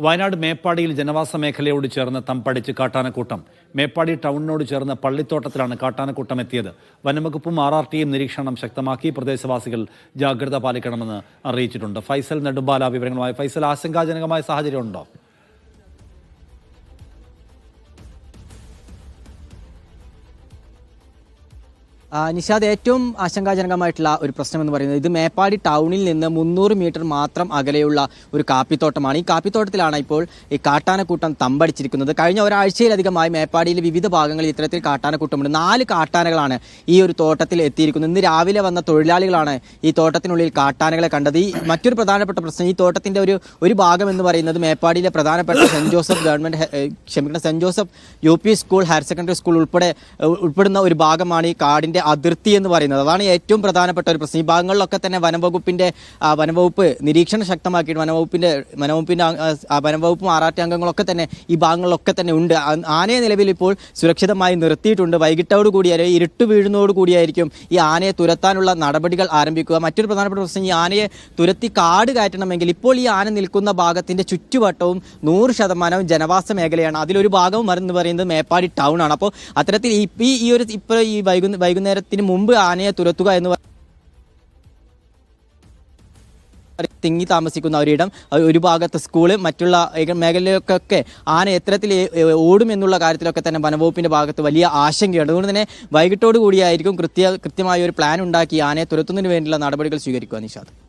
വയനാട് മേപ്പാടിയിൽ ജനവാസ മേഖലയോട് ചേർന്ന് തമ്പടിച്ച് കാട്ടാനക്കൂട്ടം. മേപ്പാടി ടൗണിനോട് ചേർന്ന പള്ളിത്തോട്ടത്തിലാണ് കാട്ടാനക്കൂട്ടം എത്തിയത്. വനംവകുപ്പും ആർ ആർ ടിയും നിരീക്ഷണം ശക്തമാക്കി പ്രദേശവാസികൾ ജാഗ്രത പാലിക്കണമെന്ന് അറിയിച്ചിട്ടുണ്ട്. ഫൈസൽ നെടുമ്പാല വിവരങ്ങളുമായി. ഫൈസൽ ആശങ്കാജനകമായ സാഹചര്യമുണ്ടോ? നിഷാദ് ഏറ്റവും ആശങ്കാജനകമായിട്ടുള്ള ഒരു പ്രശ്നം എന്ന് പറയുന്നത് ഇത് മേപ്പാടി ടൗണിൽ നിന്ന് മുന്നൂറ് മീറ്റർ മാത്രം അകലെയുള്ള ഒരു കാപ്പിത്തോട്ടമാണ്. ഈ കാപ്പിത്തോട്ടത്തിലാണ് ഇപ്പോൾ ഈ കാട്ടാനക്കൂട്ടം തമ്പടിച്ചിരിക്കുന്നത്. കഴിഞ്ഞ ഒരാഴ്ചയിലധികമായി മേപ്പാടിയിലെ വിവിധ ഭാഗങ്ങളിൽ ഇത്തരത്തിൽ കാട്ടാനക്കൂട്ടമുണ്ട്. നാല് കാട്ടാനകളാണ് ഈ ഒരു തോട്ടത്തിൽ എത്തിയിരിക്കുന്നത്. ഇന്ന് രാവിലെ വന്ന തൊഴിലാളികളാണ് ഈ തോട്ടത്തിനുള്ളിൽ കാട്ടാനകളെ കണ്ടത്. ഈ മറ്റൊരു പ്രധാനപ്പെട്ട പ്രശ്നം ഈ തോട്ടത്തിന്റെ ഒരു ഒരു ഭാഗം എന്ന് പറയുന്നത് മേപ്പാടിയിലെ പ്രധാനപ്പെട്ട സെന്റ് ജോസഫ് ഗവൺമെന്റ് ക്ഷമിക്കണം saint Joseph U school higher secondary school ഉൾപ്പെടെ ഉൾപ്പെടുന്ന ഒരു ഭാഗമാണ് ഈ കാടിന്റെ അതിർത്തി എന്ന് പറയുന്നത്. അതാണ് ഏറ്റവും പ്രധാനപ്പെട്ട ഒരു പ്രശ്നം. ഈ ഭാഗങ്ങളിലൊക്കെ തന്നെ വനംവകുപ്പിന്റെ വനംവകുപ്പ് നിരീക്ഷണം ശക്തമാക്കിയിട്ട് വനംവകുപ്പിന്റെ വനംവകുപ്പിന്റെ വനംവകുപ്പ് ആറാട്ടി അംഗങ്ങളൊക്കെ തന്നെ ഈ ഭാഗങ്ങളിലൊക്കെ തന്നെ ഉണ്ട്. ആനയെ നിലവിൽ ഇപ്പോൾ സുരക്ഷിതമായി നിർത്തിയിട്ടുണ്ട്. വൈകിട്ടോട് കൂടി അല്ലെങ്കിൽ ഇരുട്ട് വീഴുന്നതോട് കൂടിയായിരിക്കും ഈ ആനയെ തുരത്താനുള്ള നടപടികൾ ആരംഭിക്കുക. മറ്റൊരു പ്രധാനപ്പെട്ട പ്രശ്നം ഈ ആനയെ തുരത്തി കാട് കയറ്റണമെങ്കിൽ ഇപ്പോൾ ഈ ആന നിൽക്കുന്ന ഭാഗത്തിന്റെ ചുറ്റുവട്ടവും നൂറ് ശതമാനവും ജനവാസ മേഖലയാണ്. അതിലൊരു ഭാഗവും എന്ന് പറയുന്നത് മേപ്പാടി ടൗൺ ആണ്. അപ്പോൾ അത്തരത്തിൽ ഈ ഈ- ഒരു ഇപ്പോൾ ഈ വൈകുന്ന വൈകുന്നേരത്തിന് മുമ്പ് ആനയെ തുരത്തുക എന്ന് തിങ്ങി താമസിക്കുന്ന ഒരിടം. ഒരു ഭാഗത്ത് സ്കൂൾ മറ്റുള്ള മേഖലയിലൊക്കെ ആന ഏ- ഓടും എന്നുള്ള കാര്യത്തിലൊക്കെ തന്നെ വനവകുപ്പിന്റെ ഭാഗത്ത് വലിയ ആശങ്കയുണ്ട്. അതുകൊണ്ട് തന്നെ വൈകിട്ടോട് കൂടിയായിരിക്കും കൃത്യ കൃത്യമായ ഒരു പ്ലാൻ ഉണ്ടാക്കി ആനയെ തുരത്തുന്നതിന് വേണ്ടിയുള്ള നടപടികൾ സ്വീകരിക്കുക നിഷാദ്.